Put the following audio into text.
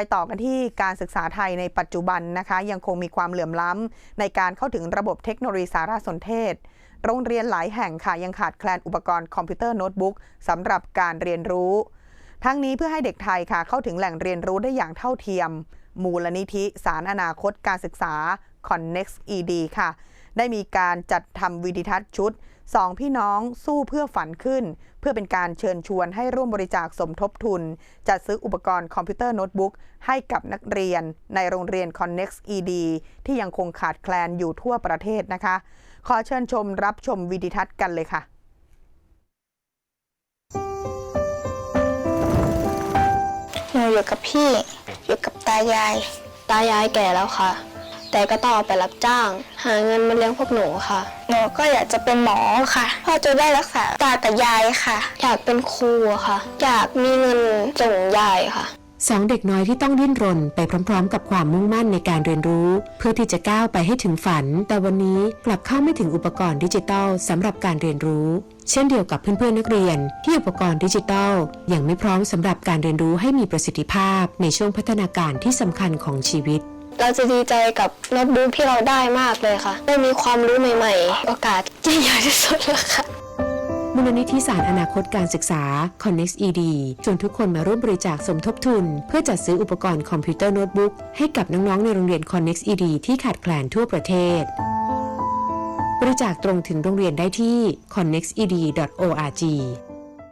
ไปต่อกันที่การศึกษาไทยในปัจจุบันนะคะ ยังคงมีความเหลื่อมล้ำในการเข้าถึงระบบเทคโนโลยีสารสนเทศ โรงเรียนหลายแห่งค่ะยังขาดแคลนอุปกรณ์คอมพิวเตอร์โน้ตบุ๊กสำหรับการเรียนรู้ ทั้งนี้เพื่อให้เด็กไทยค่ะเข้าถึงแหล่งเรียนรู้ได้อย่างเท่าเทียม มูลนิธิสารอนาคตการศึกษา Connex ED ค่ะ ได้มีการจัดทำวิดีทัศน์ชุดสองพี่น้องสู้เพื่อฝันขึ้น เพื่อเป็นการเชิญชวนให้ร่วมบริจาคสมทบทุน จัดซื้ออุปกรณ์คอมพิวเตอร์โน้ตบุ๊กให้กับนักเรียน ในโรงเรียน Connex ED ที่ยังคงขาดแคลนอยู่ทั่วประเทศนะคะ ขอเชิญชมรับชมวิดีทัศน์กันเลยค่ะหนูอยู่กับพี่ อยู่กับตายาย ตายายแก่แล้วค่ะ แต่ก็ต้องไปรับจ้าง หาเงินมาเลี้ยงพวกหนูค่ะ หนูก็อยากจะเป็นหมอค่ะพ่อจะได้รักษาตากับยายค่ะ อยากเป็นครูค่ะ อยากมีเงินส่งยายค่ะสองเด็กน้อยที่ต้องดิ้นรนไปพร้อม ๆ กับความมุ่งมั่นในการเรียนรู้ เพื่อที่จะก้าวไปให้ถึงฝัน แต่วันนี้กลับเข้าไม่ถึงอุปกรณ์ดิจิทัลสำหรับการเรียนรู้ เช่นเดียวกับเพื่อนๆนักเรียน ที่อุปกรณ์ดิจิทัลยังไม่พร้อมสำหรับการเรียนรู้ให้มีประสิทธิภาพในช่วงพัฒนาการที่สำคัญของชีวิต เราจะดีใจกับโน้ตบุ๊กที่เราได้มากเลยค่ะ ได้มีความรู้ใหม่ๆ โอกาสยิ่งใหญ่ที่สุดเลยค่ะมูลนิธิสารอนาคตการศึกษา Connex ED ชวนทุกคนมาร่วมบริจาคสมทบทุน เพื่อจัดซื้ออุปกรณ์คอมพิวเตอร์โน้ตบุ๊กให้กับน้องๆในโรงเรียน Connex ED ที่ขาดแคลนทั่วประเทศ บริจาคตรงถึงโรงเรียนได้ที่ connexed.org